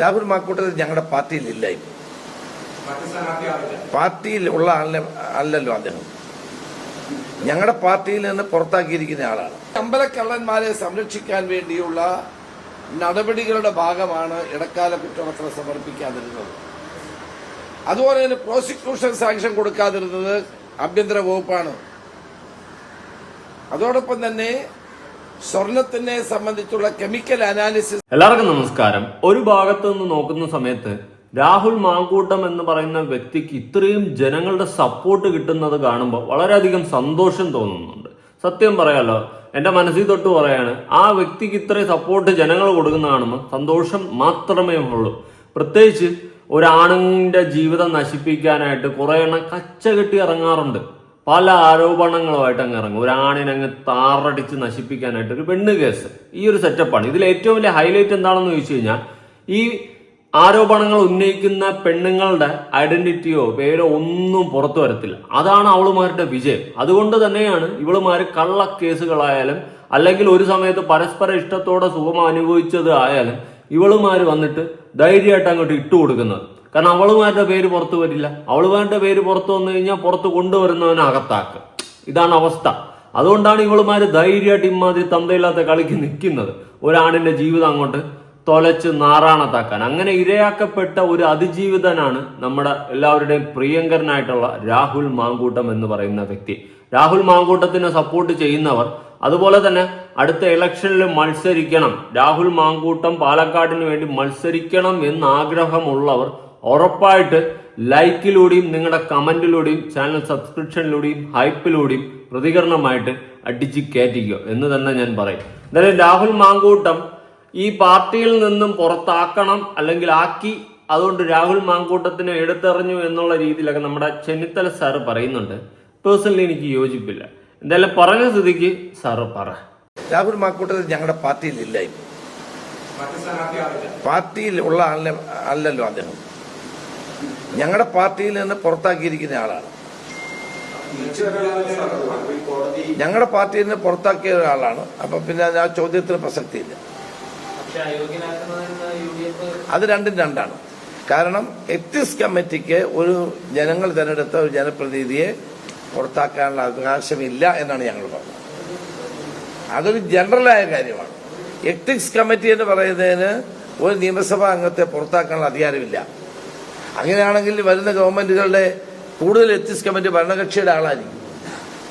രാഹുൽ മാക്കൂട്ടത്തിൽ ഞങ്ങളുടെ പാർട്ടിയിൽ ഇല്ല ഇപ്പൊ. പാർട്ടിയിൽ ഉള്ള ആളിനെ അല്ലല്ലോ അദ്ദേഹം. ഞങ്ങളുടെ പാർട്ടിയിൽ നിന്ന് പുറത്താക്കിയിരിക്കുന്ന ആളാണ്. അമ്പലക്കള്ളന്മാരെ സംരക്ഷിക്കാൻ വേണ്ടിയുള്ള നടപടികളുടെ ഭാഗമാണ് ഇടക്കാല കുറ്റപത്രം സമർപ്പിക്കാതിരുന്നത്. അതുപോലെ തന്നെ പ്രോസിക്യൂഷൻ സാങ്ഷൻ കൊടുക്കാതിരുന്നത് ആഭ്യന്തര വകുപ്പാണ്. അതോടൊപ്പം തന്നെ സ്വർണത്തിനെ സംബന്ധിച്ചുള്ള കെമിക്കൽ അനാലിസിസ് എല്ലാവർക്കും നമസ്കാരം. ഒരു ഭാഗത്ത് നിന്ന് നോക്കുന്ന സമയത്ത് രാഹുൽ മാങ്കൂട്ടം എന്ന് പറയുന്ന വ്യക്തിക്ക് ഇത്രയും ജനങ്ങളുടെ സപ്പോർട്ട് കിട്ടുന്നത് കാണുമ്പോൾ വളരെയധികം സന്തോഷം തോന്നുന്നുണ്ട്. സത്യം പറയാലോ എന്റെ മനസ്സിൽ തൊട്ട് പറയാണ് ആ വ്യക്തിക്ക് ഇത്രയും സപ്പോർട്ട് ജനങ്ങൾ കൊടുക്കുന്ന കാണുമ്പോൾ സന്തോഷം മാത്രമേ ഉള്ളൂ. പ്രത്യേകിച്ച് ഒരാണിന്റെ ജീവിതം നശിപ്പിക്കാനായിട്ട് കുറേ എണ്ണം കച്ച കെട്ടി ഇറങ്ങാറുണ്ട്. പല ആരോപണങ്ങളുമായിട്ട് അങ്ങ് ഇറങ്ങും. ഒരാണിനെ അങ്ങ് താറടിച്ച് നശിപ്പിക്കാനായിട്ട് ഒരു പെണ്ണ് കേസ്. ഈ ഒരു സെറ്റപ്പാണ്. ഇതിൽ ഏറ്റവും വലിയ ഹൈലൈറ്റ് എന്താണെന്ന് ചോദിച്ചു കഴിഞ്ഞാൽ ഈ ആരോപണങ്ങൾ ഉന്നയിക്കുന്ന പെണ്ണുങ്ങളുടെ ഐഡന്റിറ്റിയോ പേരോ ഒന്നും പുറത്തു വരത്തില്ല. അതാണ് അവളുമാരുടെ വിജയം. അതുകൊണ്ട് തന്നെയാണ് ഇവളുമാർ കള്ളക്കേസുകളായാലും അല്ലെങ്കിൽ ഒരു സമയത്ത് പരസ്പര ഇഷ്ടത്തോടെ സുഖം അനുഭവിച്ചത് ആയാലും ഇവളുമാർ വന്നിട്ട് ധൈര്യമായിട്ട് അങ്ങോട്ട് ഇട്ടു കൊടുക്കുന്നത് കാരണം അവളുമാരുടെ പേര് പുറത്തു വരില്ല. അവളുമാരുടെ പേര് പുറത്തു വന്നു കഴിഞ്ഞാൽ പുറത്ത് കൊണ്ടുവരുന്നവനെ അകത്താക്കുക ഇതാണ് അവസ്ഥ. അതുകൊണ്ടാണ് ഇവളുമാര് ധൈര്യമായിട്ട് ഇമാതിരി തന്തയില്ലാത്ത കളിക്ക് നിൽക്കുന്നത്. ഒരാണിന്റെ ജീവിതം അങ്ങോട്ട് തൊലച്ച് നാറാണത്താക്കാൻ. അങ്ങനെ ഇരയാക്കപ്പെട്ട ഒരു അതിജീവിതനാണ് നമ്മുടെ എല്ലാവരുടെയും പ്രിയങ്കരനായിട്ടുള്ള രാഹുൽ മാങ്കൂട്ടം എന്ന് പറയുന്ന വ്യക്തി. രാഹുൽ മാങ്കൂട്ടത്തിനെ സപ്പോർട്ട് ചെയ്യുന്നവർ അതുപോലെ തന്നെ അടുത്ത ഇലക്ഷനിൽ മത്സരിക്കണം. രാഹുൽ മാങ്കൂട്ടം പാലക്കാടിന് വേണ്ടി മത്സരിക്കണം എന്ന് ആഗ്രഹമുള്ളവർ ഉറപ്പായിട്ട് ലൈക്കിലൂടെയും നിങ്ങളുടെ കമന്റിലൂടെയും ചാനൽ സബ്സ്ക്രിപ്ഷനിലൂടെയും ഹൈപ്പിലൂടെയും പ്രതികരണമായിട്ട് അടിച്ച് കയറ്റിക്കുക എന്ന് തന്നെ ഞാൻ പറയും. എന്തായാലും രാഹുൽ മാങ്കൂട്ടം ഈ പാർട്ടിയിൽ നിന്നും പുറത്താക്കണം അല്ലെങ്കിൽ ആക്കി അതുകൊണ്ട് രാഹുൽ മാങ്കൂട്ടത്തിനെ എടുത്തെറിഞ്ഞു എന്നുള്ള രീതിയിലൊക്കെ നമ്മുടെ ചെന്നിത്തല സാറ് പറയുന്നുണ്ട്. പേഴ്സണലി എനിക്ക് യോജിപ്പില്ല. എന്തായാലും പറഞ്ഞ സ്ഥിതിക്ക് സാറ് പറ. രാഹുൽ മാക്കൂട്ടത്തിൽ ഞങ്ങളുടെ പാർട്ടിയിൽ ഇല്ല പാർട്ടിയിൽ ഉള്ള ആളിനെ അല്ലല്ലോ അദ്ദേഹം. ഞങ്ങളുടെ പാർട്ടിയിൽ നിന്ന് പുറത്താക്കിയിരിക്കുന്ന ആളാണ്. ഞങ്ങളുടെ പാർട്ടിയിൽ നിന്ന് പുറത്താക്കിയ ഒരാളാണ്. അപ്പൊ പിന്നെ ആ ചോദ്യത്തിന് പ്രസക്തിയില്ല. അത് രണ്ടും രണ്ടാണ്. കാരണം എത്തിക്സ് കമ്മിറ്റിക്ക് ഒരു ജനങ്ങൾ തിരഞ്ഞെടുത്ത ഒരു ജനപ്രതിനിധിയെ പുറത്താക്കാനുള്ള അവകാശമില്ല എന്നാണ് ഞങ്ങൾ പറഞ്ഞത്. അതൊരു ജനറലായ കാര്യമാണ്. എത്തിക്സ് കമ്മിറ്റി എന്ന് പറയുന്നതിന് ഒരു നിയമസഭാ അംഗത്തെ പുറത്താക്കാനുള്ള അധികാരമില്ല. അങ്ങനെയാണെങ്കിൽ വരുന്ന ഗവൺമെന്റുകളുടെ കൂടുതൽ എത്തിസ് കമ്മിറ്റി ഭരണകക്ഷിയുടെ ആളായിരിക്കും.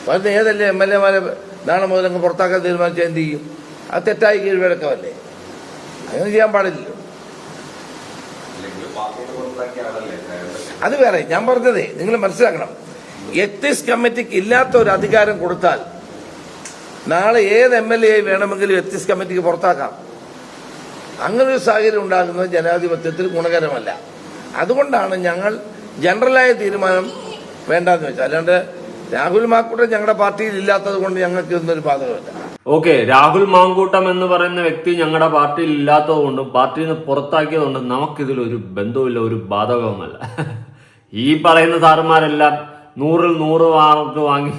വരുന്ന ഏതല്ലേ എം എൽ എമാരെ നാളെ മുതൽ അങ്ങ് പുറത്താക്കാൻ തീരുമാനിച്ചാൽ എന്ത് ചെയ്യും? അത് തെറ്റായി കീഴ്വഴക്കമല്ലേ? അങ്ങനെ ചെയ്യാൻ പാടില്ലല്ലോ. അത് വേറെ ഞാൻ പറഞ്ഞതേ നിങ്ങൾ മനസ്സിലാക്കണം. എത്തിസ് കമ്മിറ്റിക്ക് ഇല്ലാത്ത ഒരു അധികാരം കൊടുത്താൽ നാളെ ഏത് എം എൽ എ വേണമെങ്കിലും എത്തിസ് കമ്മിറ്റിക്ക് പുറത്താക്കാം. അങ്ങനൊരു സാഹചര്യം ഉണ്ടാകുന്നത് ജനാധിപത്യത്തിൽ ഗുണകരമല്ല. അതുകൊണ്ടാണ് ഞങ്ങൾ ജനറലായ തീരുമാനം വേണ്ടെന്ന് വെച്ചാൽ അല്ലാണ്ട് രാഹുൽ മാക്കൂട്ടം ഞങ്ങളുടെ പാർട്ടിയിൽ ഇല്ലാത്തത് കൊണ്ട് ഞങ്ങൾക്ക് ഇതൊന്നൊരു ബാധകമല്ല. ഓക്കെ രാഹുൽ മാങ്കൂട്ടം എന്ന് പറയുന്ന വ്യക്തി ഞങ്ങളുടെ പാർട്ടിയിൽ ഇല്ലാത്തത് കൊണ്ടും പാർട്ടിയിൽ നിന്ന് പുറത്താക്കിയത് കൊണ്ടും നമുക്കിതിൽ ഒരു ബന്ധവുമില്ല ഒരു ബാധകവുമല്ല. ഈ പറയുന്ന സാറന്മാരെല്ലാം നൂറിൽ നൂറ് മാർക്ക് വാങ്ങി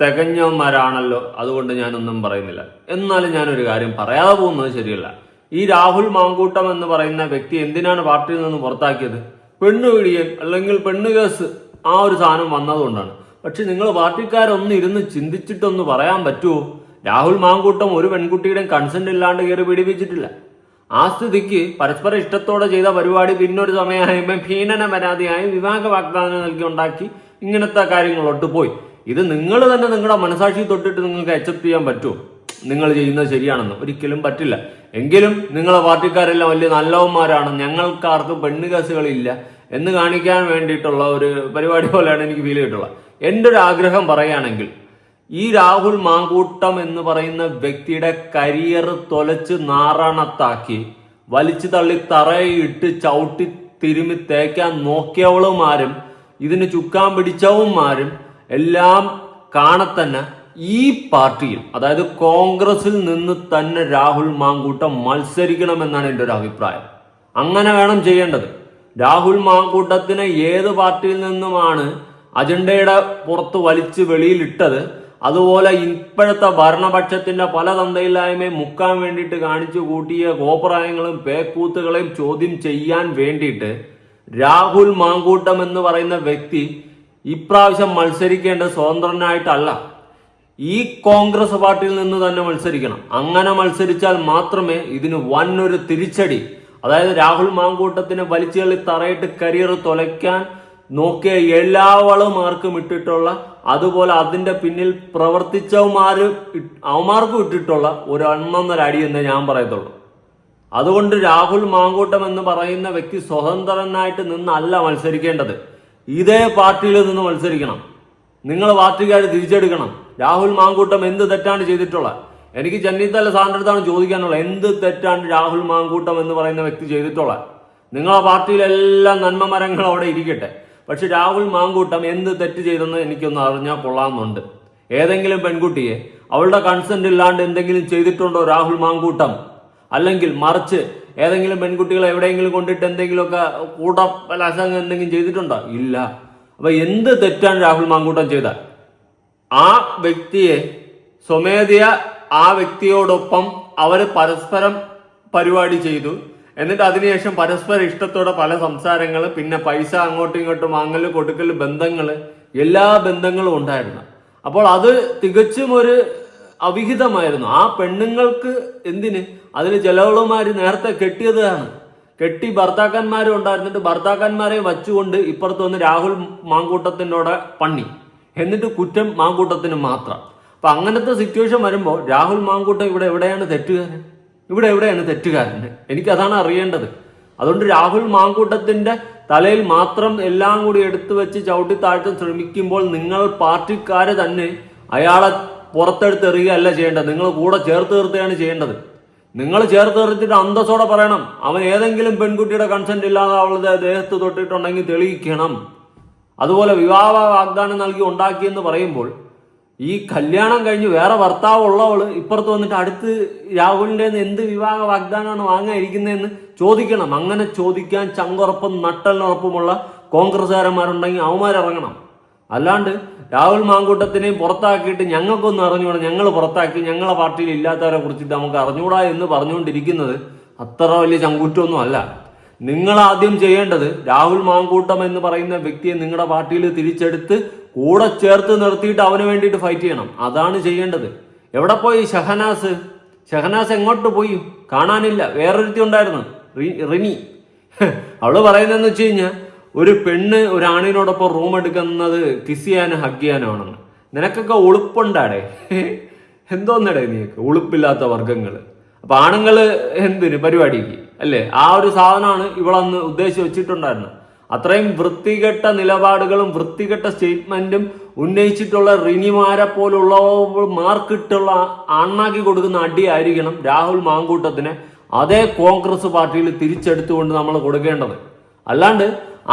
തികഞ്ഞവന്മാരാണല്ലോ അതുകൊണ്ട് ഞാനൊന്നും പറയുന്നില്ല. എന്നാലും ഞാനൊരു കാര്യം പറയാതെ പോകുന്നത് ശരിയല്ല. ഈ രാഹുൽ മാങ്കൂട്ടം എന്ന് പറയുന്ന വ്യക്തി എന്തിനാണ് പാർട്ടിയിൽ നിന്ന് പുറത്താക്കിയത്? പെണ്ണു പിടിയൻ അല്ലെങ്കിൽ പെണ്ണു കേസ് ആ ഒരു സാധനം വന്നതുകൊണ്ടാണ്. പക്ഷെ നിങ്ങൾ പാർട്ടിക്കാരൊന്ന് ഇരുന്ന് ചിന്തിച്ചിട്ടൊന്ന് പറയാൻ പറ്റുമോ? രാഹുൽ മാങ്കൂട്ടം ഒരു പെൺകുട്ടിയുടെയും കൺസെന്റ് ഇല്ലാണ്ട് കയറി പീഡിപ്പിച്ചിട്ടില്ല. ആ സ്ഥിതിക്ക് പരസ്പര ഇഷ്ടത്തോടെ ചെയ്ത പരിപാടി പിന്നൊരു സമയമായപ്പോൾ ഭീനന പരാതിയായി വിവാഹ വാഗ്ദാനം നൽകി ഉണ്ടാക്കി ഇങ്ങനത്തെ കാര്യങ്ങളോട്ട് പോയി. ഇത് നിങ്ങൾ തന്നെ നിങ്ങളുടെ മനസാക്ഷി തൊട്ടിട്ട് നിങ്ങൾക്ക് അക്സെപ്റ്റ് ചെയ്യാൻ പറ്റുമോ? നിങ്ങൾ ചെയ്യുന്നത് ശരിയാണെന്ന് ഒരിക്കലും പറ്റില്ല. എങ്കിലും നിങ്ങളെ പാർട്ടിക്കാരെല്ലാം വലിയ നല്ലവന്മാരാണ്. ഞങ്ങൾക്കാർക്കും പെണ്ണ് കേസുകളില്ല എന്ന് കാണിക്കാൻ വേണ്ടിയിട്ടുള്ള ഒരു പരിപാടി പോലെയാണ് എനിക്ക് ഫീൽ ചെയ്തിട്ടുള്ളത്. എന്റെ ഒരു ആഗ്രഹം പറയുകയാണെങ്കിൽ ഈ രാഹുൽ മാങ്കൂട്ടം എന്ന് പറയുന്ന വ്യക്തിയുടെ കരിയർ തൊലച്ച് നാറാണത്താക്കി വലിച്ചു തള്ളി തറയിട്ട് ചവിട്ടി തിരുമി തേക്കാൻ നോക്കിയവളുമാരും ഇതിന് ചുക്കാൻ പിടിച്ചവന്മാരും എല്ലാം കാണത്തന്നെ ഈ പാർട്ടിയിൽ അതായത് കോൺഗ്രസിൽ നിന്ന് തന്നെ രാഹുൽ മാങ്കൂട്ടം മത്സരിക്കണമെന്നാണ് എന്റെ ഒരു അഭിപ്രായം. അങ്ങനെ വേണം ചെയ്യേണ്ടത്. രാഹുൽ മാങ്കൂട്ടത്തിനെ ഏത് പാർട്ടിയിൽ നിന്നുമാണ് അജണ്ടയുടെ പുറത്ത് വലിച്ച് വെളിയിലിട്ടത് അതുപോലെ ഇപ്പോഴത്തെ ഭരണപക്ഷത്തിന്റെ പല തന്തയില്ലായ്മയും മുക്കാൻ വേണ്ടിയിട്ട് കാണിച്ചു കൂട്ടിയ കോപ്രായങ്ങളും പേക്കൂത്തുകളെയും ചോദ്യം ചെയ്യാൻ വേണ്ടിയിട്ട് രാഹുൽ മാങ്കൂട്ടം എന്ന് പറയുന്ന വ്യക്തി ഇപ്രാവശ്യം മത്സരിക്കേണ്ടത് സ്വതന്ത്രനായിട്ടല്ല. ഈ കോൺഗ്രസ് പാർട്ടിയിൽ നിന്ന് തന്നെ മത്സരിക്കണം. അങ്ങനെ മത്സരിച്ചാൽ മാത്രമേ ഇതിന് വൻ ഒരു തിരിച്ചടി അതായത് രാഹുൽ മാങ്കൂട്ടത്തിനെ വലിച്ചുകളി തറയിട്ട് കരിയർ തുലയ്ക്കാൻ നോക്കിയ എല്ലാവളുമാർക്കും ഇട്ടിട്ടുള്ള അതുപോലെ അതിന്റെ പിന്നിൽ പ്രവർത്തിച്ചവന്മാര് അവന്മാർക്കും ഇട്ടിട്ടുള്ള ഒരു അണ്ണൊന്നര അടി എന്നേ ഞാൻ പറയത്തുള്ളൂ. അതുകൊണ്ട് രാഹുൽ മാങ്കൂട്ടം എന്ന് പറയുന്ന വ്യക്തി സ്വതന്ത്രനായിട്ട് നിന്നല്ല മത്സരിക്കേണ്ടത്. ഇതേ പാർട്ടിയിൽ നിന്ന് മത്സരിക്കണം. നിങ്ങൾ പാർട്ടിക്കാർ തിരിച്ചെടുക്കണം. രാഹുൽ മാങ്കൂട്ടം എന്ത് തെറ്റാണ് ചെയ്തിട്ടുള്ളത് എനിക്ക് ചെന്നിത്തല സാറിന്റെ അടുത്താണ് ചോദിക്കാനുള്ളത്. എന്ത് തെറ്റാണ് രാഹുൽ മാങ്കൂട്ടം എന്ന് പറയുന്ന വ്യക്തി ചെയ്തിട്ടുള്ളത് നിങ്ങളെ പാർട്ടിയിലെല്ലാം നന്മ മരങ്ങൾ അവിടെ ഇരിക്കട്ടെ. പക്ഷെ രാഹുൽ മാങ്കൂട്ടം എന്ത് തെറ്റ് ചെയ്തെന്ന് എനിക്കൊന്ന് അറിഞ്ഞാൽ കൊള്ളാമെന്നുണ്ട്. ഏതെങ്കിലും പെൺകുട്ടിയെ അവളുടെ കൺസെന്റ് ഇല്ലാണ്ട് എന്തെങ്കിലും ചെയ്തിട്ടുണ്ടോ രാഹുൽ മാങ്കൂട്ടം? അല്ലെങ്കിൽ മറിച്ച് ഏതെങ്കിലും പെൺകുട്ടികളെ എവിടെയെങ്കിലും കൊണ്ടിട്ട് എന്തെങ്കിലുമൊക്കെ അസംഗം എന്തെങ്കിലും ചെയ്തിട്ടുണ്ടോ? ഇല്ല. അപ്പൊ എന്ത് തെറ്റാണ് രാഹുൽ മാങ്കൂട്ടം ചെയ്താൽ? ആ വ്യക്തിയെ സ്വമേധയ ആ വ്യക്തിയോടൊപ്പം അവർ പരസ്പരം പരിപാടി ചെയ്തു. എന്നിട്ട് അതിനുശേഷം പരസ്പര ഇഷ്ടത്തോടെ പല സംസാരങ്ങൾ പിന്നെ പൈസ അങ്ങോട്ടും ഇങ്ങോട്ടും വാങ്ങൽ കൊടുക്കൽ ബന്ധങ്ങൾ എല്ലാ ബന്ധങ്ങളും ഉണ്ടായിരുന്നു. അപ്പോൾ അത് തികച്ചും ഒരു അവിഹിതമായിരുന്നു. ആ പെണ്ണുങ്ങൾക്ക് എന്തിന്? അതിന് ചെലവളുമാർ നേരത്തെ കെട്ടിയതാണ് കെട്ടി ഭർത്താക്കന്മാരും ഉണ്ടായിരുന്നിട്ട് ഭർത്താക്കന്മാരെ വച്ചുകൊണ്ട് ഇപ്പുറത്ത് വന്ന് രാഹുൽ മാങ്കൂട്ടത്തിന്റെ പണി എന്നിട്ട് കുറ്റം മാങ്കൂട്ടത്തിന് മാത്രം. അപ്പൊ അങ്ങനത്തെ സിറ്റുവേഷൻ വരുമ്പോൾ രാഹുൽ മാങ്കൂട്ടം ഇവിടെ എവിടെയാണ് തെറ്റുകാരൻ? ഇവിടെ എവിടെയാണ് തെറ്റുകാരൻ? എനിക്ക് അതാണ് അറിയേണ്ടത്. അതുകൊണ്ട് രാഹുൽ മാങ്കൂട്ടത്തിന്റെ തലയിൽ മാത്രം എല്ലാം കൂടി എടുത്തു വെച്ച് ചവിട്ടി താഴ്ത്താൻ ശ്രമിക്കുമ്പോൾ നിങ്ങൾ പാർട്ടിക്കാരെ തന്നെ അയാളെ പുറത്തെടുത്ത് എറിയുകയല്ല ചെയ്യേണ്ടത്. നിങ്ങൾ കൂടെ ചേർത്ത് നിർത്തുകയാണ് ചെയ്യേണ്ടത്. നിങ്ങൾ ചേർത്ത് നിർത്തിയിട്ട് അന്തസ്സോടെ പറയണം. അവൻ ഏതെങ്കിലും പെൺകുട്ടിയുടെ കൺസെന്റ് ഇല്ലാതെ അവളുടെ ദേഹത്ത് തൊട്ടിട്ടുണ്ടെങ്കിൽ തെളിയിക്കണം. അതുപോലെ വിവാഹ വാഗ്ദാനം നൽകി ഉണ്ടാക്കിയെന്ന് പറയുമ്പോൾ ഈ കല്യാണം കഴിഞ്ഞ് വേറെ ഭർത്താവ് ഉള്ളവൾ ഇപ്പുറത്ത് വന്നിട്ട് അടുത്ത് രാഹുലിന്റെ എന്ത് വിവാഹ വാഗ്ദാനമാണ് വാങ്ങാനിരിക്കുന്നതെന്ന് ചോദിക്കണം. അങ്ങനെ ചോദിക്കാൻ ചങ്കുറപ്പും നട്ടലിനുറപ്പുമുള്ള കോൺഗ്രസ്സുകാരന്മാരുണ്ടെങ്കിൽ അവന്മാരിറങ്ങണം. അല്ലാണ്ട് രാഹുൽ മാങ്കൂട്ടത്തിനെയും പുറത്താക്കിയിട്ട് ഞങ്ങൾക്കൊന്നും അറിഞ്ഞുകൂടാ. ഞങ്ങൾ പുറത്താക്കി. ഞങ്ങളെ പാർട്ടിയിൽ ഇല്ലാത്തവരെ കുറിച്ചിട്ട് നമുക്ക് അറിഞ്ഞുകൂടാ എന്ന് പറഞ്ഞുകൊണ്ടിരിക്കുന്നത് അത്ര വലിയ ചങ്കൂറ്റൊന്നും അല്ല. നിങ്ങൾ ആദ്യം ചെയ്യേണ്ടത് രാഹുൽ മാങ്കൂട്ടം എന്ന് പറയുന്ന വ്യക്തിയെ നിങ്ങളുടെ പാർട്ടിയിൽ തിരിച്ചെടുത്ത് കൂടെ ചേർത്ത് നിർത്തിയിട്ട് അവന് വേണ്ടിയിട്ട് ഫൈറ്റ് ചെയ്യണം. അതാണ് ചെയ്യേണ്ടത്. എവിടെ പോയി ഷഹനാസ്? ഷഹനാസ് എങ്ങോട്ട് പോയി? കാണാനില്ല. വേറൊരുത്തി ഉണ്ടായിരുന്നു. റിനി. അവൾ പറയുന്നതെന്ന് വെച്ച് കഴിഞ്ഞാൽ ഒരു പെണ്ണ് ഒരാണിനോടൊപ്പം റൂം എടുക്കുന്നത് കിസ് ചെയ്യാനും ഹഗ് ചെയ്യാനും ആണെന്ന്. നിനക്കൊക്കെ ഉളുപ്പുണ്ടാടേ? എന്തോന്നടേ നീക്ക് ഉളുപ്പില്ലാത്ത വർഗങ്ങൾ അപ്പൊ ആണുങ്ങൾ എന്തിന്? പരിപാടിക്ക്? അല്ലേ? ആ ഒരു സാധനമാണ് ഇവളന്ന് ഉദ്ദേശിച്ച് വെച്ചിട്ടുണ്ടായിരുന്നത്. അത്രയും വൃത്തികെട്ട നിലപാടുകളും വൃത്തികെട്ട സ്റ്റേറ്റ്മെന്റും ഉന്നയിച്ചിട്ടുള്ള റിനിമാരെ പോലുള്ള മാർക്കിട്ടുള്ള അണ്ണാക്കി കൊടുക്കുന്ന അടിയായിരിക്കണം രാഹുൽ മാങ്കൂട്ടത്തിന് അതേ കോൺഗ്രസ് പാർട്ടിയിൽ തിരിച്ചെടുത്തുകൊണ്ട് നമ്മൾ കൊടുക്കേണ്ടത്. അല്ലാണ്ട്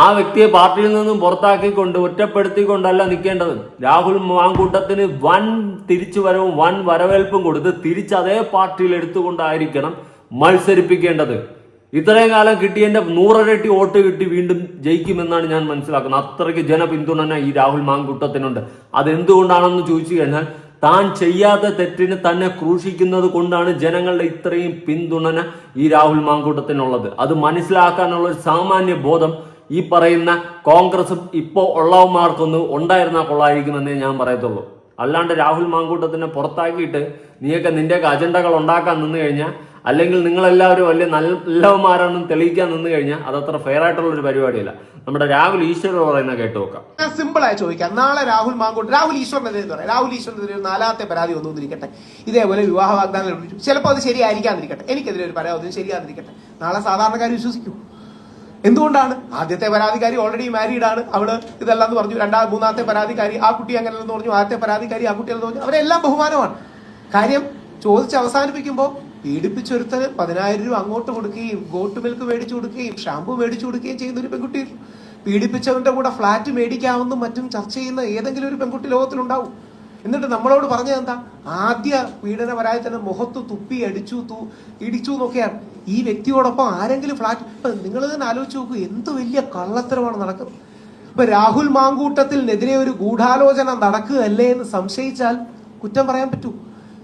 ആ വ്യക്തിയെ പാർട്ടിയിൽ നിന്നും പുറത്താക്കിക്കൊണ്ട് ഒറ്റപ്പെടുത്തിക്കൊണ്ടല്ല നിൽക്കേണ്ടത്. രാഹുൽ മാങ്കൂട്ടത്തിന് വൻ തിരിച്ചുവരവും വൻ വരവേൽപ്പും കൊടുത്ത് തിരിച്ച് അതേ പാർട്ടിയിൽ എടുത്തുകൊണ്ടായിരിക്കണം മത്സരിപ്പിക്കേണ്ടത്. ഇത്രയും കാലം കിട്ടിയതിന്റെ നൂറരട്ടി വോട്ട് കിട്ടി വീണ്ടും ജയിക്കുമെന്നാണ് ഞാൻ മനസ്സിലാക്കുന്നത്. അത്രയ്ക്ക് ജനപിന്തുണന ഈ രാഹുൽ മാങ്കൂട്ടത്തിനുണ്ട്. അതെന്തുകൊണ്ടാണെന്ന് ചോദിച്ചു കഴിഞ്ഞാൽ താൻ ചെയ്യാത്ത തെറ്റിന് തന്നെ ക്രൂശിക്കുന്നത് കൊണ്ടാണ് ജനങ്ങളുടെ ഇത്രയും പിന്തുണന ഈ രാഹുൽ മാങ്കൂട്ടത്തിനുള്ളത്. അത് മനസ്സിലാക്കാനുള്ള ഒരു സാമാന്യ ബോധം ഈ പറയുന്ന കോൺഗ്രസും ഇപ്പോൾ ഉള്ളവന്മാർക്കൊന്ന് ഉണ്ടായിരുന്നാൽ കൊള്ളായിരിക്കുമെന്നേ ഞാൻ പറയത്തുള്ളൂ. അല്ലാണ്ട് രാഹുൽ മാങ്കൂട്ടത്തിനെ പുറത്താക്കിയിട്ട് നീയൊക്കെ നിന്റെയൊക്കെ അജണ്ടകൾ ഉണ്ടാക്കാൻ നിന്ന് കഴിഞ്ഞാൽ അല്ലെങ്കിൽ നിങ്ങളെല്ലാവരും വലിയ നല്ലവന്മാരാണെന്ന് തെളിയിക്കാൻ നിന്ന് കഴിഞ്ഞാൽ അതത്ര ഫെയർ ആയിട്ടുള്ള ഒരു പരിപാടിയല്ല. നമ്മുടെ രാഹുൽ ഈശ്വർ പറയുന്ന കേട്ട് നോക്കാം. സിമ്പിൾ ആയി ചോദിക്കാം. നാളെ രാഹുൽ മാങ്കോട്ട് രാഹുൽ ഈശ്വറിനെതിരെ പറയാം. രാഹുൽ ഈശ്വറിനെതിരെ ഒരു നാലാമത്തെ പരാതി വന്നുകൊണ്ടിരിക്കട്ടെ ഇതേപോലെ വിവാഹ വാഗ്ദാനം ചിലപ്പോൾ അത് ശരിയായിരിക്കാതിരിക്കട്ടെ. എനിക്കെതിരെ ഒരു പരാതി ശരിയാതിരിക്കട്ടെ നാളെ സാധാരണക്കാർ വിശ്വസിക്കും. എന്തുകൊണ്ടാണ്? ആദ്യത്തെ പരാതിക്കാരി ഓൾറെഡി മാരീഡ് ആണ്. അവൾ ഇതെല്ലാം എന്ന് പറഞ്ഞു. രണ്ടാം മൂന്നാമത്തെ പരാതിക്കാരി ആ കുട്ടി അങ്ങനെയെന്ന് പറഞ്ഞു. ആദ്യത്തെ പരാതിക്കാരി ആ കുട്ടി എന്ന് പറഞ്ഞു. അവരെല്ലാം ബഹുമാനമാണ്. കാര്യം ചോദിച്ച് അവസാനിപ്പിക്കുമ്പോൾ പീഡിപ്പിച്ചൊരുത്തന് പതിനായിരം രൂപ അങ്ങോട്ട് കൊടുക്കുകയും ഗോട്ട് മിൽക്ക് മേടിച്ചു കൊടുക്കുകയും ഷാമ്പു മേടിച്ചു കൊടുക്കുകയും ചെയ്യുന്ന ഒരു പെൺകുട്ടി. പീഡിപ്പിച്ചവന്റെ കൂടെ ഫ്ലാറ്റ് മേടിക്കാമെന്നും മറ്റും ചർച്ച ചെയ്യുന്ന ഏതെങ്കിലും ഒരു പെൺകുട്ടി ലോകത്തിലുണ്ടാവും. എന്നിട്ട് നമ്മളോട് പറഞ്ഞത് എന്താ? ആദ്യ പീഡന പരാതി തന്നെ മുഖത്ത് തുപ്പി അടിച്ചു തൂ ഇടിച്ചു എന്നൊക്കെയാണ് ഈ വ്യക്തിയോടൊപ്പം ആരെങ്കിലും ഫ്ലാറ്റ് നിങ്ങൾ തന്നെ ആലോചിച്ച് നോക്കൂ എന്ത് വലിയ കള്ളത്തരമാണ് നടക്കുന്നത് ഇപ്പൊ രാഹുൽ മാങ്കൂട്ടത്തിനെതിരെ ഒരു ഗൂഢാലോചന നടക്കുകയല്ലേ എന്ന് സംശയിച്ചാൽ കുറ്റം പറയാൻ പറ്റൂ.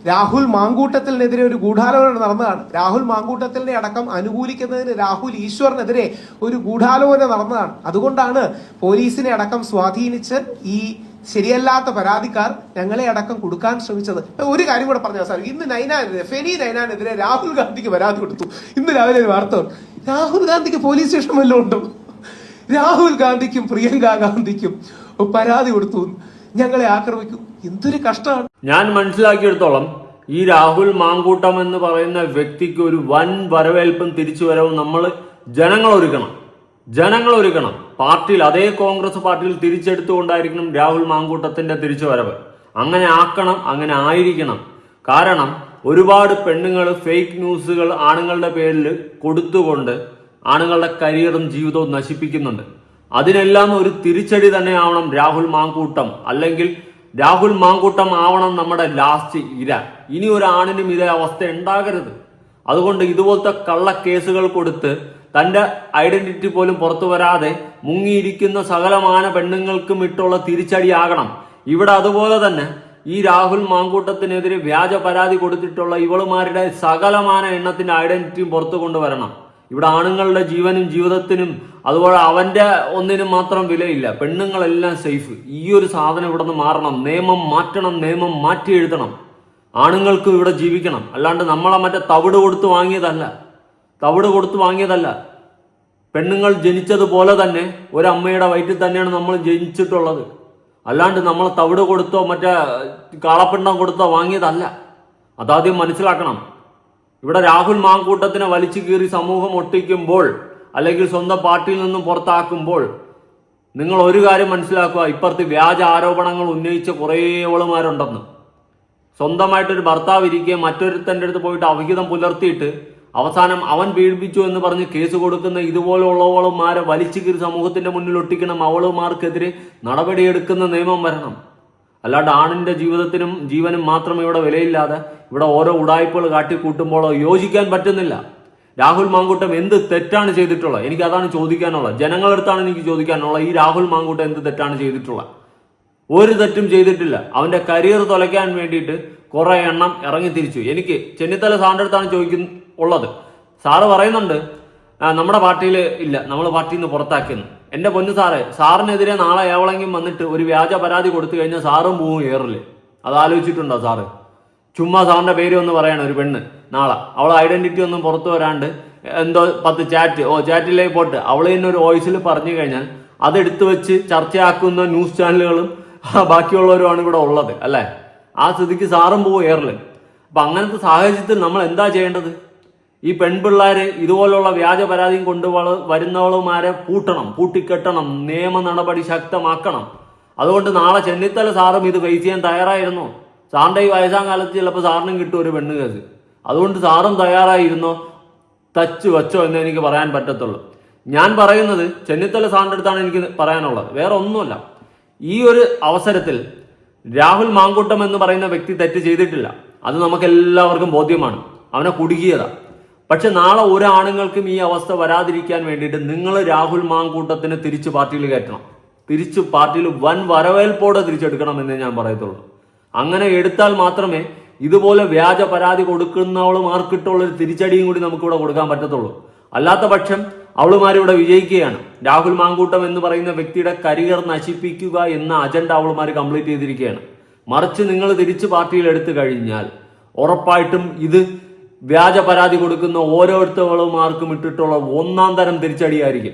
രാഹുൽ മാങ്കൂട്ടത്തിനെതിരെ ഒരു ഗൂഢാലോചന നടന്നതാണ്. രാഹുൽ മാങ്കൂട്ടത്തിനെ അടക്കം അനുകൂലിക്കുന്നതിന് രാഹുൽ ഈശ്വറിനെതിരെ ഒരു ഗൂഢാലോചന നടന്നതാണ്. അതുകൊണ്ടാണ് പോലീസിനെ അടക്കം സ്വാധീനിച്ച് ഈ ശരിയല്ലാത്ത പരാതിക്കാർ ഞങ്ങളെ അടക്കം കൊടുക്കാൻ ശ്രമിച്ചത്. ഒരു കാര്യം കൂടെ പറഞ്ഞു സാർ ഇന്ന് നൈനാനെതിരെ ഫെനി നൈനാനെതിരെ രാഹുൽ ഗാന്ധിക്ക് പരാതി കൊടുത്തു. ഇന്ന് രാവിലെ ഒരു വാർത്ത രാഹുൽ ഗാന്ധിക്ക് പോലീസ് സ്റ്റേഷൻ വല്ലതും ഉണ്ടോ? രാഹുൽ ഗാന്ധിക്കും പ്രിയങ്ക ഗാന്ധിക്കും പരാതി കൊടുത്തു. ഞങ്ങളെ ആക്രമിക്കും. എന്തൊരു കഷ്ടമാണ്. ഞാൻ മനസ്സിലാക്കിയെടുത്തോളം ഈ രാഹുൽ മാങ്കൂട്ടം എന്ന് പറയുന്ന വ്യക്തിക്ക് ഒരു വൻ വരവേൽപ്പും തിരിച്ചു വരവും നമ്മൾ ജനങ്ങൾ ഒരുക്കണം ജനങ്ങൾ ഒരുക്കണം പാർട്ടിയിൽ അതേ കോൺഗ്രസ് പാർട്ടിയിൽ തിരിച്ചെടുത്തുകൊണ്ടായിരിക്കണം രാഹുൽ മാങ്കൂട്ടത്തിന്റെ തിരിച്ചു വരവ് അങ്ങനെ ആക്കണം അങ്ങനെ ആയിരിക്കണം. കാരണം ഒരുപാട് പെണ്ണുങ്ങൾ ഫേക്ക് ന്യൂസുകൾ ആണുങ്ങളുടെ പേരിൽ കൊടുത്തുകൊണ്ട് ആണുങ്ങളുടെ കരിയറും ജീവിതവും നശിപ്പിക്കുന്നുണ്ട്. അതിനെല്ലാം ഒരു തിരിച്ചടി തന്നെ ആവണം രാഹുൽ മാങ്കൂട്ടം. അല്ലെങ്കിൽ രാഹുൽ മാങ്കൂട്ടം ആവണം നമ്മുടെ ലാസ്റ്റ് ഇര. ഇനി ഒരു ആണിനും ഇതേ അവസ്ഥ ഉണ്ടാകരുത്. അതുകൊണ്ട് ഇതുപോലത്തെ കള്ള കേസുകൾ കൊടുത്ത് തന്റെ ഐഡന്റിറ്റി പോലും പുറത്തു വരാതെ മുങ്ങിയിരിക്കുന്ന സകലമാന പെണ്ണുങ്ങൾക്കും ഇട്ടുള്ള തിരിച്ചടിയാകണം. ഇവിടെ അതുപോലെ തന്നെ ഈ രാഹുൽ മാങ്കൂട്ടത്തിനെതിരെ വ്യാജ പരാതി കൊടുത്തിട്ടുള്ള ഇവളുമാരുടെ സകലമാന എണ്ണത്തിന്റെ ഐഡന്റിറ്റിയും പുറത്തു കൊണ്ടുവരണം. ഇവിടെ ആണുങ്ങളുടെ ജീവനും ജീവിതത്തിനും അതുപോലെ അവന്റെ ഒന്നിനും മാത്രം വിലയില്ല. പെണ്ണുങ്ങളെല്ലാം സേഫ് ഈ ഒരു സാധനം ഇവിടെ നിന്ന് മാറണം. നിയമം മാറ്റണം നിയമം മാറ്റി എഴുതണം. ആണുങ്ങൾക്കും ഇവിടെ ജീവിക്കണം. അല്ലാണ്ട് നമ്മളെ മറ്റേ തവിട് കൊടുത്ത് വാങ്ങിയതല്ല. തവിട് കൊടുത്ത് വാങ്ങിയതല്ല. പെണ്ണുങ്ങൾ ജനിച്ചതുപോലെ തന്നെ ഒരമ്മയുടെ വയറ്റിൽ തന്നെയാണ് നമ്മൾ ജനിച്ചിട്ടുള്ളത്. അല്ലാണ്ട് നമ്മൾ തവിട് കൊടുത്തോ മറ്റേ കാളപ്പിണ്ടം കൊടുത്തോ വാങ്ങിയതല്ല. അതാദ്യം മനസ്സിലാക്കണം. ഇവിടെ രാഹുൽ മാങ്കൂട്ടത്തിനെ വലിച്ചു കീറി സമൂഹം ഒട്ടിക്കുമ്പോൾ അല്ലെങ്കിൽ സ്വന്തം പാർട്ടിയിൽ നിന്നും പുറത്താക്കുമ്പോൾ നിങ്ങൾ ഒരു കാര്യം മനസ്സിലാക്കുക ഇപ്പുറത്ത് വ്യാജ ആരോപണങ്ങൾ ഉന്നയിച്ച കുറേ ഓളുമാരുണ്ടെന്ന്. സ്വന്തമായിട്ടൊരു ഭർത്താവ് ഇരിക്കെ മറ്റൊരുത്തന്റെ അടുത്ത് പോയിട്ട് അവിഹിതം പുലർത്തിയിട്ട് അവസാനം അവൻ പീഡിപ്പിച്ചു എന്ന് പറഞ്ഞ് കേസ് കൊടുക്കുന്ന ഇതുപോലുള്ളവളുമാരെ വലിച്ചു കീറി സമൂഹത്തിന്റെ മുന്നിൽ ഒട്ടിക്കണം അവളുമാർക്കെതിരെ നടപടിയെടുക്കുന്ന നിയമം വരണം. അല്ലാണ്ട് ആണിന്റെ ജീവിതത്തിനും ജീവനും മാത്രം ഇവിടെ വിലയില്ലാതെ ഇവിടെ ഓരോ ഉടായ്പകൾ കാട്ടിക്കൂട്ടുമ്പോഴോ യോജിക്കാൻ പറ്റുന്നില്ല. രാഹുൽ മാങ്കൂട്ടം എന്ത് തെറ്റാണ് ചെയ്തിട്ടുള്ളത്? എനിക്ക് അതാണ് ചോദിക്കാനുള്ളത്. ജനങ്ങളെടുത്താണ് എനിക്ക് ചോദിക്കാനുള്ളത്. ഈ രാഹുൽ മാങ്കൂട്ടം എന്ത് തെറ്റാണ് ചെയ്തിട്ടുള്ളത്? ഒരു തെറ്റും ചെയ്തിട്ടില്ല. അവന്റെ കരിയർ തുലയ്ക്കാൻ വേണ്ടിയിട്ട് കുറെ എണ്ണം ഇറങ്ങി തിരിച്ചു എനിക്ക് ചെന്നിത്തല സാറിന്റെ അടുത്താണ് ചോദിക്കുന്ന ഉള്ളത്. സാറ് പറയുന്നുണ്ട് നമ്മുടെ പാർട്ടിയിൽ ഇല്ല. നമ്മൾ പാർട്ടിയിൽ നിന്ന് പുറത്താക്കിയെന്ന്. എന്റെ പൊന്നു സാറേ സാറിനെതിരെ നാളെ എവളെങ്കിലും വന്നിട്ട് ഒരു വ്യാജ പരാതി കൊടുത്തു കഴിഞ്ഞാൽ സാറും പോവും ഏറിൽ. അത് ആലോചിച്ചിട്ടുണ്ടോ സാറ്? ചുമ്മാ സാറിന്റെ പേര് ഒന്ന് പറയണം ഒരു പെണ്ണ്. നാളെ. അവൾ ഐഡന്റിറ്റി ഒന്നും പുറത്തു വരാണ്ട് എന്തോ പത്ത് ചാറ്റ് ഓ ചാറ്റിലേക്ക് പോട്ട്. അവൾ തന്നെ ഒരു വോയിസിൽ പറഞ്ഞു കഴിഞ്ഞാൽ അതെടുത്തു വെച്ച് ചർച്ചയാക്കുന്ന ന്യൂസ് ചാനലുകളും ബാക്കിയുള്ളവരുമാണ് ഇവിടെ ഉള്ളത് അല്ലേ? ആ സ്ഥിതിക്ക് സാറും പോവും ഏറിൽ. അപ്പൊ അങ്ങനത്തെ സാഹചര്യത്തിൽ നമ്മൾ എന്താ ചെയ്യേണ്ടത്? ഈ പെൺപിള്ളേർ ഇതുപോലുള്ള വ്യാജ പരാതിയും കൊണ്ട് വള- വരുന്നവളുമാരെ പൂട്ടണം പൂട്ടിക്കെട്ടണം നിയമ നടപടി ശക്തമാക്കണം. അതുകൊണ്ട് നാളെ ചെന്നിത്തല സാറും ഇത് ഫേസ് ചെയ്യാൻ തയ്യാറായിരുന്നു. സാറിന്റെ ഈ വയസ്സാം കാലത്ത് ചിലപ്പോൾ സാറിനും കിട്ടും ഒരു പെണ്ണ് കേസ്. അതുകൊണ്ട് സാറും തയ്യാറായിരുന്നോ. തച്ച് വച്ചോ എന്ന് എനിക്ക് പറയാൻ പറ്റത്തുള്ളൂ. ഞാൻ പറയുന്നത് ചെന്നിത്തല സാറിന്റെ അടുത്താണ് എനിക്ക് പറയാനുള്ളത്. വേറെ ഒന്നുമല്ല. ഈ ഒരു അവസരത്തിൽ രാഹുൽ മാങ്കൂട്ടം എന്ന് പറയുന്ന വ്യക്തി തെറ്റ് ചെയ്തിട്ടില്ല. അത് നമുക്ക് ബോധ്യമാണ്. അവനെ കുടുക്കിയതാ. പക്ഷെ നാളെ ഒരാണുങ്ങൾക്കും ഈ അവസ്ഥ വരാതിരിക്കാൻ വേണ്ടിയിട്ട് നിങ്ങൾ രാഹുൽ മാങ്കൂട്ടത്തിന് തിരിച്ച് പാർട്ടിയിൽ കയറ്റണം. തിരിച്ച് പാർട്ടിയിൽ വൻ വരവേൽപ്പോടെ തിരിച്ചെടുക്കണം എന്നേ ഞാൻ പറയത്തുള്ളൂ. അങ്ങനെ എടുത്താൽ മാത്രമേ ഇതുപോലെ വ്യാജ പരാതി കൊടുക്കുന്നവളുമാർക്കിട്ടുള്ള ഒരു തിരിച്ചടിയും കൂടി നമുക്കിവിടെ കൊടുക്കാൻ പറ്റത്തുള്ളൂ. അല്ലാത്ത പക്ഷം അവളുമാരിവിടെ വിജയിക്കുകയാണ്. രാഹുൽ മാങ്കൂട്ടം എന്ന് പറയുന്ന വ്യക്തിയുടെ കരിയർ നശിപ്പിക്കുക എന്ന അജണ്ട അവളുമാർ കംപ്ലീറ്റ് ചെയ്തിരിക്കുകയാണ്. മറിച്ച് നിങ്ങൾ തിരിച്ച് പാർട്ടിയിൽ എടുത്തു കഴിഞ്ഞാൽ ഉറപ്പായിട്ടും ഇത് വ്യാജ പരാതി കൊടുക്കുന്ന ഓരോരുത്തവളുമാർക്കും ഇട്ടിട്ടുള്ള ഒന്നാം തരം തിരിച്ചടിയായിരിക്കും.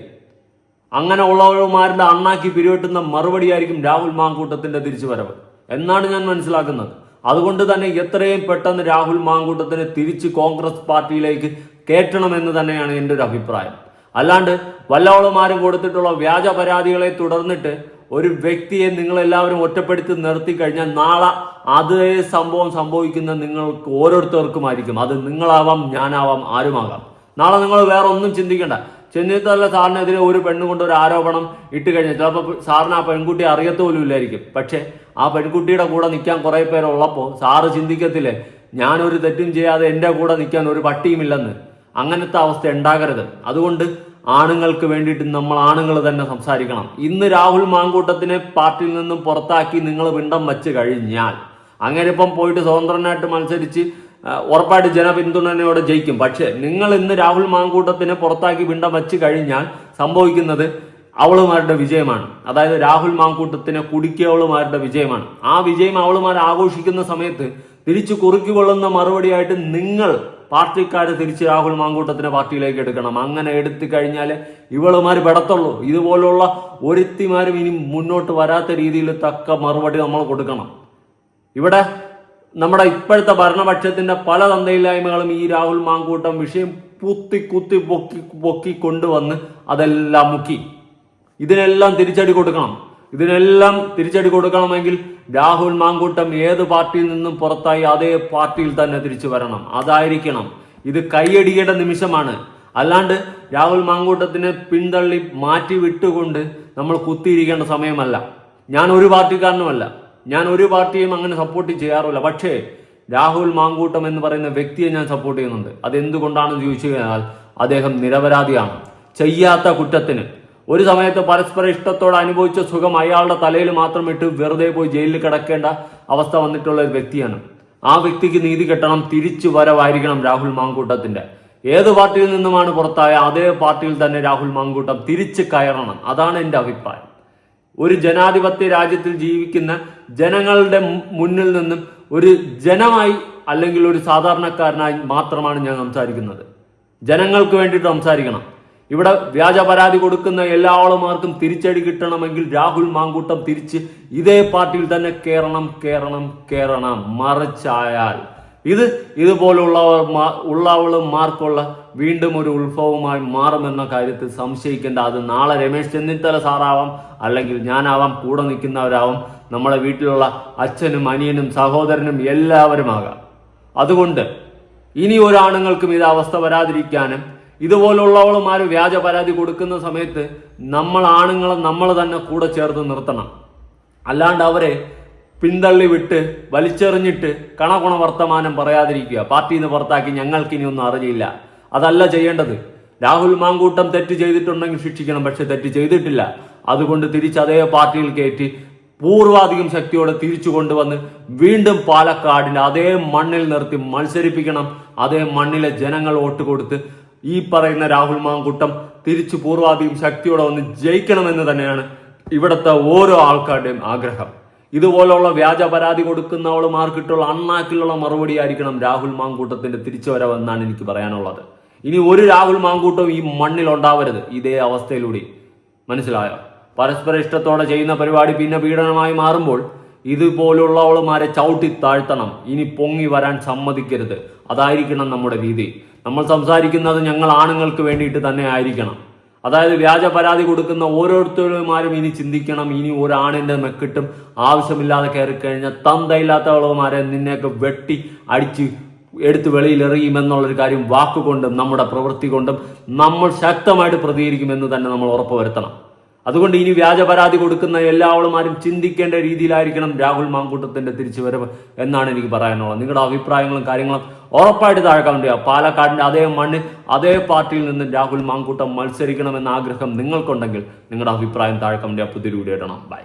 അങ്ങനെ ഉള്ളവന്മാരുടെ അണ്ണാക്കി പിരിവെട്ടുന്ന മറുപടിയായിരിക്കും രാഹുൽ മാങ്കൂട്ടത്തിന്റെ തിരിച്ചുവരവ്. എന്നാണ് ഞാൻ മനസ്സിലാക്കുന്നത്. അതുകൊണ്ട് തന്നെ എത്രയും പെട്ടെന്ന് രാഹുൽ മാങ്കൂട്ടത്തിനെ തിരിച്ച് കോൺഗ്രസ് പാർട്ടിയിലേക്ക് കയറ്റണമെന്ന് തന്നെയാണ് എന്റെ ഒരു അഭിപ്രായം. അല്ലാണ്ട് വല്ലവളുമാരും കൊടുത്തിട്ടുള്ള വ്യാജ പരാതികളെ തുടർന്നിട്ട് ഒരു വ്യക്തിയെ നിങ്ങളെല്ലാവരും ഒറ്റപ്പെടുത്തി നിർത്തി കഴിഞ്ഞാൽ നാളെ അതേ സംഭവം സംഭവിക്കുന്ന നിങ്ങൾക്ക് ഓരോരുത്തർക്കുമായിരിക്കും. അത് നിങ്ങളാവാം ഞാനാവാം ആരുമാകാം. നാളെ നിങ്ങൾ വേറെ ഒന്നും ചിന്തിക്കണ്ട. ചെന്നിത്തല സാറിനെതിരെ ഒരു പെണ്ണ് കൊണ്ട് ഒരു ആരോപണം ഇട്ട് കഴിഞ്ഞാൽ ചിലപ്പോൾ സാറിന് ആ പെൺകുട്ടിയെ അറിയത്തോലും ഇല്ലായിരിക്കും. പക്ഷെ ആ പെൺകുട്ടിയുടെ കൂടെ നിൽക്കാൻ കുറെ പേരുള്ളപ്പോൾ സാറ് ചിന്തിക്കത്തില്ലേ ഞാനൊരു തെറ്റും ചെയ്യാതെ എന്റെ കൂടെ നിൽക്കാൻ ഒരു പട്ടിയുമില്ലെന്ന്? അങ്ങനത്തെ അവസ്ഥ ഉണ്ടാകരുത്. അതുകൊണ്ട് ആണുങ്ങൾക്ക് വേണ്ടിയിട്ട് നമ്മൾ ആണുങ്ങൾ തന്നെ സംസാരിക്കണം. ഇന്ന് രാഹുൽ മാങ്കൂട്ടത്തിനെ പാർട്ടിയിൽ നിന്നും പുറത്താക്കി നിങ്ങൾ വിണ്ടം വച്ച് കഴിഞ്ഞാൽ അങ്ങനെ ഇപ്പം പോയിട്ട് സ്വതന്ത്രനായിട്ട് മത്സരിച്ച് ഉറപ്പായിട്ട് ജനപിന്തുണയോടെ ജയിക്കും. പക്ഷേ നിങ്ങൾ ഇന്ന് രാഹുൽ മാങ്കൂട്ടത്തിനെ പുറത്താക്കി വിണ്ടം വച്ച് കഴിഞ്ഞാൽ സംഭവിക്കുന്നത് അവളുമാരുടെ വിജയമാണ്. അതായത് രാഹുൽ മാങ്കൂട്ടത്തിനെ കുടുക്കിയവളുമാരുടെ വിജയമാണ്. ആ വിജയം അവളുമാർ ആഘോഷിക്കുന്ന സമയത്ത് തിരിച്ചു കുറുക്കിക്കൊള്ളുന്ന മറുപടിയായിട്ട് നിങ്ങൾ പാർട്ടിക്കാർ തിരിച്ച് രാഹുൽ മാങ്കൂട്ടത്തിനെ പാർട്ടിയിലേക്ക് എടുക്കണം. അങ്ങനെ എടുത്തു കഴിഞ്ഞാൽ ഇവളുമാർ പെടത്തുള്ളൂ. ഇതുപോലുള്ള ഒരുത്തിമാരും ഇനി മുന്നോട്ട് വരാത്ത രീതിയിൽ തക്ക മറുപടി നമ്മൾ കൊടുക്കണം. ഇവിടെ നമ്മുടെ ഇപ്പോഴത്തെ ഭരണപക്ഷത്തിന്റെ പല തന്തയില്ലായ്മകളും ഈ രാഹുൽ മാങ്കൂട്ടം വിഷയം കുത്തി കുത്തി പൊക്കി പൊക്കി കൊണ്ടുവന്ന് അതെല്ലാം മുക്കി. ഇതിനെല്ലാം തിരിച്ചടി കൊടുക്കണം. ഇതിനെല്ലാം തിരിച്ചടി കൊടുക്കണമെങ്കിൽ രാഹുൽ മാങ്കൂട്ടം ഏത് പാർട്ടിയിൽ നിന്നും പുറത്തായി അതേ പാർട്ടിയിൽ തന്നെ തിരിച്ചു വരണം. അതായിരിക്കണം. ഇത് കൈയടിയുടെ നിമിഷമാണ്. അല്ലാണ്ട് രാഹുൽ മാങ്കൂട്ടത്തിനെ പിന്തള്ളി മാറ്റി വിട്ടുകൊണ്ട് നമ്മൾ കുത്തിയിരിക്കേണ്ട സമയമല്ല. ഞാൻ ഒരു പാർട്ടിക്കാരനുമല്ല. ഞാൻ ഒരു പാർട്ടിയും അങ്ങനെ സപ്പോർട്ട് ചെയ്യാറില്ല. പക്ഷേ രാഹുൽ മാങ്കൂട്ടം എന്ന് പറയുന്ന വ്യക്തിയെ ഞാൻ സപ്പോർട്ട് ചെയ്യുന്നുണ്ട്. അതെന്തുകൊണ്ടാണെന്ന് ചോദിച്ചു കഴിഞ്ഞാൽ അദ്ദേഹം നിരപരാധിയാണ്. ചെയ്യാത്ത കുറ്റത്തിന്. ഒരു സമയത്ത് പരസ്പര ഇഷ്ടത്തോടെ അനുഭവിച്ച സുഖം അയാളുടെ തലയിൽ മാത്രം ഇട്ട് വെറുതെ പോയി ജയിലിൽ കിടക്കേണ്ട അവസ്ഥ വന്നിട്ടുള്ള ഒരു വ്യക്തിയാണ്. ആ വ്യക്തിക്ക് നീതി കിട്ടണം തിരിച്ചു വരവായിരിക്കണം രാഹുൽ മാങ്കൂട്ടത്തിന്റെ. ഏത് പാർട്ടിയിൽ നിന്നുമാണ് പുറത്തായ അതേ പാർട്ടിയിൽ തന്നെ രാഹുൽ മാങ്കൂട്ടം തിരിച്ചു കയറണം. അതാണ് എന്റെ അഭിപ്രായം. ഒരു ജനാധിപത്യ രാജ്യത്തിൽ ജീവിക്കുന്ന ജനങ്ങളുടെ മുന്നിൽ നിന്നും ഒരു ജനമായി അല്ലെങ്കിൽ ഒരു സാധാരണക്കാരനായി മാത്രമാണ് ഞാൻ സംസാരിക്കുന്നത്. ജനങ്ങൾക്ക് വേണ്ടിയിട്ട് സംസാരിക്കണം. ഇവിടെ വ്യാജ പരാതി കൊടുക്കുന്ന എല്ലാ ആളുമാർക്കും തിരിച്ചടി കിട്ടണമെങ്കിൽ രാഹുൽ മാങ്കൂട്ടം തിരിച്ച് ഇതേ പാർട്ടിയിൽ തന്നെ കേറണം കേറണം കേറണം. മറിച്ചായാൽ. ഇത് ഇതുപോലുള്ളവർ ഉള്ളവളും മാർക്കുള്ള വീണ്ടും ഒരു ഉത്ഭവമായി മാറുമെന്ന കാര്യത്തിൽ സംശയിക്കേണ്ട. അത് നാളെ രമേശ് ചെന്നിത്തല സാറാവാം അല്ലെങ്കിൽ ഞാനാവാം കൂടെ നിൽക്കുന്നവരാവാം. നമ്മളെ വീട്ടിലുള്ള അച്ഛനും അനിയനും സഹോദരനും എല്ലാവരുമാകാം. അതുകൊണ്ട് ഇനി ഒരാണുങ്ങൾക്കും ഇത് അവസ്ഥ വരാതിരിക്കാനും ഇതുപോലുള്ളവളുമാർ വ്യാജ പരാതി കൊടുക്കുന്ന സമയത്ത് നമ്മൾ ആണുങ്ങളെ നമ്മൾ തന്നെ കൂടെ ചേർത്ത് നിർത്തണം. അല്ലാണ്ട് അവരെ പിന്തള്ളി വിട്ട് വലിച്ചെറിഞ്ഞിട്ട് കണകുണ വർത്തമാനം പറയാതിരിക്കുക. പാർട്ടിയിൽ നിന്ന് പുറത്താക്കി ഞങ്ങൾക്ക് ഇനി ഒന്നും അറിയില്ല. അതല്ല ചെയ്യേണ്ടത്. രാഹുൽ മാങ്കൂട്ടം തെറ്റ് ചെയ്തിട്ടുണ്ടെങ്കിൽ ശിക്ഷിക്കണം പക്ഷെ തെറ്റ് ചെയ്തിട്ടില്ല. അതുകൊണ്ട് തിരിച്ച് അതേ പാർട്ടിയിൽ കയറ്റി പൂർവാധികം ശക്തിയോടെ തിരിച്ചു കൊണ്ടുവന്ന് വീണ്ടും പാലക്കാടിന്റെ അതേ മണ്ണിൽ നിർത്തി മത്സരിപ്പിക്കണം. അതേ മണ്ണിലെ ജനങ്ങൾ വോട്ട് കൊടുത്ത് ഈ പറയുന്ന രാഹുൽ മാങ്കൂട്ടം തിരിച്ചു പൂർവാധികം ശക്തിയോടെ വന്ന് ജയിക്കണമെന്ന് തന്നെയാണ് ഇവിടുത്തെ ഓരോ ആൾക്കാരുടെയും ആഗ്രഹം. ഇതുപോലുള്ള വ്യാജ പരാതി കൊടുക്കുന്നവളുമാർക്കിട്ടുള്ള അണ്ണാക്കിലുള്ള മറുപടി ആയിരിക്കണം രാഹുൽ മാങ്കൂട്ടത്തിന്റെ തിരിച്ചുവരവെന്നാണ് എനിക്ക് പറയാനുള്ളത്. ഇനി ഒരു രാഹുൽ മാങ്കൂട്ടവും ഈ മണ്ണിൽ ഉണ്ടാവരുത്. ഇതേ അവസ്ഥയിലൂടെ. മനസ്സിലായോ? പരസ്പര ഇഷ്ടത്തോടെ ചെയ്യുന്ന പരിപാടി പിന്നെ പീഡനമായി മാറുമ്പോൾ ഇതുപോലുള്ളവളുമാരെ ചവിട്ടി താഴ്ത്തണം. ഇനി പൊങ്ങി വരാൻ സമ്മതിക്കരുത്. അതായിരിക്കണം നമ്മുടെ രീതി. നമ്മൾ സംസാരിക്കുന്നത് ഞങ്ങൾ ആണുങ്ങൾക്ക് വേണ്ടിയിട്ട് തന്നെ ആയിരിക്കണം. അതായത് വ്യാജ പരാതി കൊടുക്കുന്ന ഓരോരുത്തരുമാരും ഇനി ചിന്തിക്കണം. ഇനി ഒരാണിന്റെ മെക്കിട്ടും ആവശ്യമില്ലാതെ കയറി കഴിഞ്ഞാൽ തന്തയില്ലാത്തവളവുമാരെ നിന്നെയൊക്കെ വെട്ടി അടിച്ച് എടുത്ത് വെളിയിൽ എറിയുമെന്നുള്ളൊരു കാര്യം വാക്കുകൊണ്ടും നമ്മുടെ പ്രവൃത്തി കൊണ്ടും നമ്മൾ ശക്തമായിട്ട് പ്രതികരിക്കുമെന്ന് തന്നെ നമ്മൾ ഉറപ്പുവരുത്തണം. അതുകൊണ്ട് ഇനി വ്യാജ പരാതി കൊടുക്കുന്ന എല്ലാവളുമാരും ചിന്തിക്കേണ്ട രീതിയിലായിരിക്കണം രാഹുൽ മാങ്കൂട്ടത്തിന്റെ തിരിച്ചുവരവ് എന്നാണ് എനിക്ക് പറയാനുള്ളത്. നിങ്ങളുടെ അഭിപ്രായങ്ങളും കാര്യങ്ങളും ഉറപ്പായിട്ട് താഴെ ചെയ്യുക. പാലക്കാടിന്റെ അതേ മണ്ണിൽ അതേ പാർട്ടിയിൽ നിന്ന് രാഹുൽ മാങ്കൂട്ടം മത്സരിക്കണമെന്ന ആഗ്രഹം നിങ്ങൾക്കുണ്ടെങ്കിൽ നിങ്ങളുടെ അഭിപ്രായം താഴെ കമന്റ് പുതിയ വീഡിയോ ഇടണം ബൈ